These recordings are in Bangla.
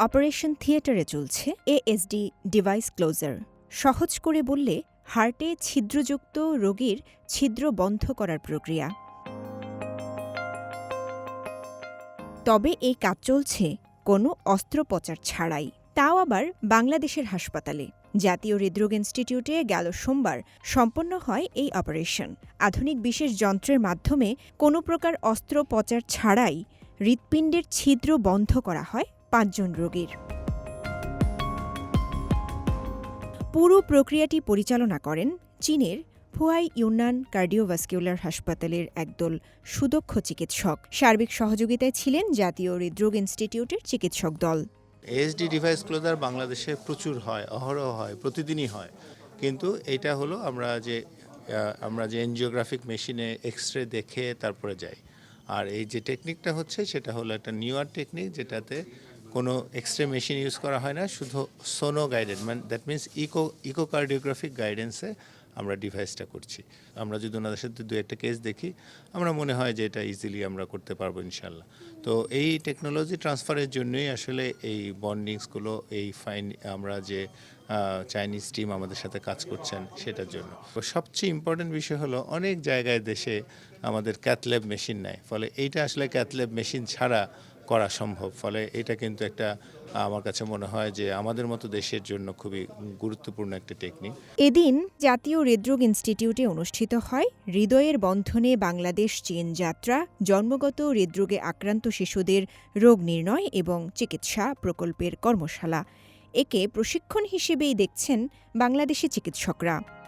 অপারেশন থিয়েটারে চলছে এএসডি ডিভাইস ক্লোজার। সহজ করে বললে, হার্টে ছিদ্রযুক্ত রোগীর ছিদ্র বন্ধ করার প্রক্রিয়া। তবে এই কাজ চলছে, কোনো অস্ত্রোপচার ছাড়াই। তাও আবার বাংলাদেশের হাসপাতালে। জাতীয় হৃদরোগ ইনস্টিটিউটে গেল সোমবার, সম্পন্ন হয় এই অপারেশন। আধুনিক বিশেষ যন্ত্রের মাধ্যমে কোনো প্রকার অস্ত্রোপচার ছাড়াই হৃৎপিণ্ডের ছিদ্র বন্ধ করা হয় পাঁচজন রোগীর। পুরো প্রক্রিয়াটি পরিচালনা করেন চীনের ফুয়াই ইউনান কার্ডিওভাস্কুলার হাসপাতালের একদল সুদক্ষ চিকিৎসক। সার্বিক সহযোগিতায় ছিলেন জাতীয় হৃদরোগ ইনস্টিটিউটের চিকিৎসক দল। এএসডি ডিভাইস ক্লোজার বাংলাদেশে প্রচুর হয়, অহরহ হয়, প্রতিদিনই হয়। কিন্তু এটা হলো আমরা যে আমরা যে এনজিওগ্রাফিক মেশিনে এক্স রে দেখে তারপরে যাই। আর এই যে টেকনিকটা হচ্ছে, সেটা হলো একটা নিউয়ার টেকনিক যেটাতে কোনো এক্স রে মেশিন ইউজ করা হয় না, শুধু সোনো গাইডেড মানে দ্যাট মিনস ইকো ইকোকার্ডিওগ্রাফিক গাইডেন্সে আমরা ডিভাইসটা করছি। আমরা যদি ওনাদের সাথে দু একটা কেস দেখি, আমরা মনে হয় যে এটা ইজিলি আমরা করতে পারব ইনশাল্লাহ তো এই টেকনোলজি ট্রান্সফারের জন্যই আসলে এই বন্ডিংসগুলো এই ফাইন আমরা যে চাইনিজ টিম আমাদের সাথে কাজ করছেন সেটার জন্য। সবচেয়ে ইম্পর্টেন্ট বিষয় হলো অনেক জায়গায় দেশে আমাদের ক্যাথল্যাব মেশিন নেয় ফলে এইটা আসলে ক্যাথল্যাব মেশিন ছাড়া করা সম্ভব। ফলে এটা কিন্তু একটা, আমার কাছে মনে হয় যে আমাদের মতো দেশের জন্য খুবই গুরুত্বপূর্ণ একটা টেকনিক এদিন জাতীয় হৃদরোগ ইনস্টিটিউটে অনুষ্ঠিত হয় হৃদয়ের বন্ধনে বাংলাদেশ চীন যাত্রা, জন্মগত হৃদরোগে আক্রান্ত শিশুদের রোগ নির্ণয় এবং চিকিৎসা প্রকল্পের কর্মশালা। একে প্রশিক্ষণ হিসেবেই দেখছেন বাংলাদেশি চিকিৎসকরা।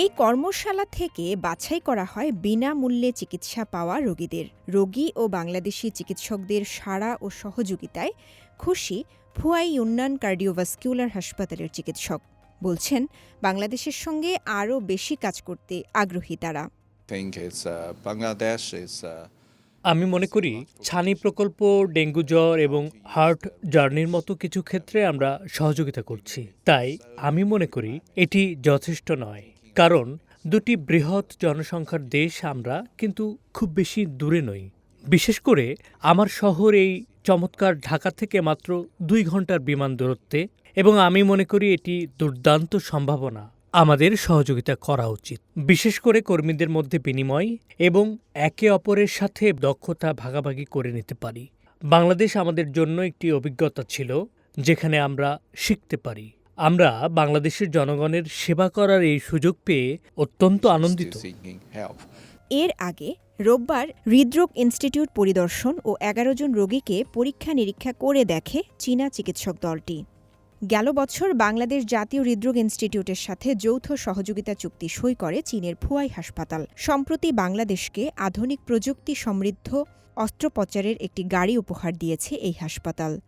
এই কর্মশালা থেকে বাছাই করা হয় বিনামূল্যে চিকিৎসা পাওয়া রোগীদের। রোগী ও বাংলাদেশি চিকিৎসকদের সাড়া ও সহযোগিতায় খুশি ফুয়াই ইউন্নান কার্ডিওভাস্কিউলার হাসপাতালের চিকিৎসক। বলছেন বাংলাদেশের সঙ্গে আরও বেশি কাজ করতে আগ্রহী তারা। Uh, uh, আমি মনে করি ছানি প্রকল্প ডেঙ্গু জ্বর এবং হার্ট জার্নির মতো কিছু ক্ষেত্রে আমরা সহযোগিতা করছি। তাই আমি মনে করি এটি যথেষ্ট নয়। কারণ দুটি বৃহৎ জনসংখ্যার দেশ আমরা কিন্তু খুব বেশি দূরে নই। বিশেষ করে আমার শহর এই চমৎকার ঢাকা থেকে মাত্র দুই ঘণ্টার বিমান দূরত্বে এবং আমি মনে করি এটি দুর্দান্ত সম্ভাবনা আমাদের সহযোগিতা করা উচিত। বিশেষ করে কর্মীদের মধ্যে বিনিময় এবং একে অপরের সাথে দক্ষতা ভাগাভাগি করে নিতে পারি। বাংলাদেশ আমাদের জন্য একটি অভিজ্ঞতা ছিল, যেখানে আমরা শিখতে পারি। আমরা বাংলাদেশের জনগণের সেবা করার এই সুযোগ পেয়ে অত্যন্ত আনন্দিত. এর আগে রোববার হৃদরোগ ইনস্টিটিউট পরিদর্শন ও এগারো জন রোগীকে পরীক্ষা নিরীক্ষা করে দেখে চীনা চিকিৎসক দলটি। গেল বছর বাংলাদেশ জাতীয় হৃদরোগ ইনস্টিটিউটের সাথে যৌথ সহযোগিতা চুক্তি সই করে চীনের ফুয়াই হাসপাতাল। সম্প্রতি বাংলাদেশকে আধুনিক প্রযুক্তি সমৃদ্ধ অস্ত্রোপচারের একটি গাড়ি উপহার দিয়েছে এই হাসপাতাল।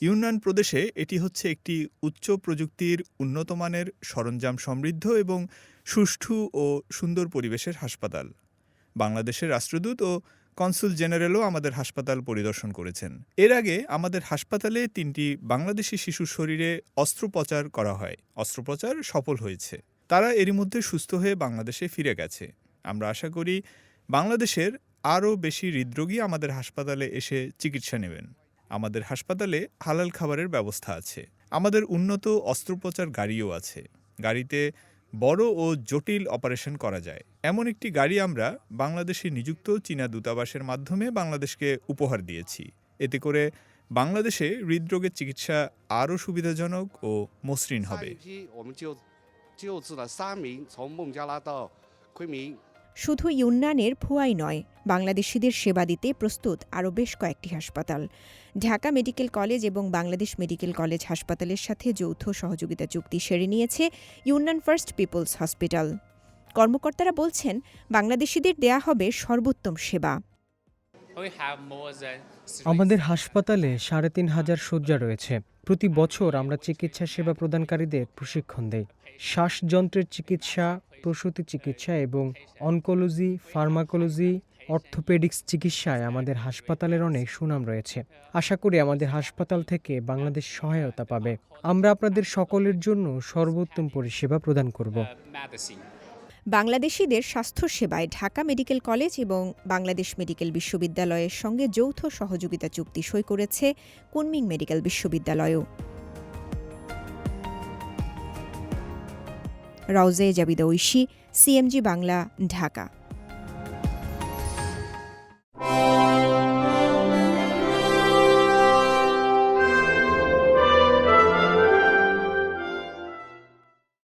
ইউনান প্রদেশে এটি হচ্ছে একটি উচ্চ প্রযুক্তির উন্নতমানের সরঞ্জাম সমৃদ্ধ এবং সুষ্ঠু ও সুন্দর পরিবেশের হাসপাতাল। বাংলাদেশের রাষ্ট্রদূত ও কনসুল জেনারেলও আমাদের হাসপাতাল পরিদর্শন করেছেন। এর আগে আমাদের হাসপাতালে তিনটি বাংলাদেশি শিশুর শরীরে অস্ত্রোপচার করা হয়। অস্ত্রোপচার সফল হয়েছে। তারা এরই মধ্যে সুস্থ হয়ে বাংলাদেশে ফিরে গেছে। আমরা আশা করি বাংলাদেশের আরও বেশি হৃদরোগী আমাদের হাসপাতালে এসে চিকিৎসা নেবেন। আমাদের হাসপাতালে হালাল খাবারের ব্যবস্থা আছে। আমাদের উন্নত অস্ত্রোপচার গাড়িও আছে। গাড়িতে বড় ও জটিল অপারেশন করা যায়। এমন একটি গাড়ি আমরা বাংলাদেশে নিযুক্ত চীনা দূতাবাসের মাধ্যমে বাংলাদেশকে উপহার দিয়েছি। এতে করে বাংলাদেশে হৃদরোগের চিকিৎসা আরও সুবিধাজনক ও মসৃণ 上 হবে শুধু ইউন্নানের ভুয়াই নয় বাংলাদেশিদের সেবা দিতে প্রস্তুত আরও বেশ কয়েকটি হাসপাতাল। ঢাকা মেডিকেল কলেজ এবং বাংলাদেশ মেডিকেল কলেজ হাসপাতালের সাথে যৌথ সহযোগিতা চুক্তি সেরে নিয়েছে ইউনান ফার্স্ট পিপলস হসপিটাল। কর্মকর্তারা বলছেন বাংলাদেশিদের দেয়া হবে সর্বোত্তম সেবা। আমাদের হাসপাতালে সাড়ে তিন হাজার শয্যা রয়েছে। প্রতি বছর আমরা চিকিৎসা সেবা প্রদানকারীদের প্রশিক্ষণ দেই। শ্বাসযন্ত্রের চিকিৎসা, প্রসূতি চিকিৎসা এবং অনকোলজি, ফার্মাকোলজি, অর্থোপেডিক্স চিকিৎসায় আমাদের হাসপাতালের অনেক সুনাম রয়েছে। আশা করি আমাদের হাসপাতাল থেকে বাংলাদেশ সহায়তা পাবে। আমরা আপনাদের সকলের জন্য সর্বোত্তম পরিষেবা প্রদান করব। বাংলাদেশিদের স্বাস্থ্যসেবায় ঢাকা মেডিকেল কলেজ এবং বাংলাদেশ মেডিকেল বিশ্ববিদ্যালয়ের সঙ্গে যৌথ সহযোগিতা চুক্তি সই করেছে কুনমিং মেডিকেল বিশ্ববিদ্যালয়ও। রাউজে জাবিদা ঐশী সিএমজি বাংলা ঢাকা।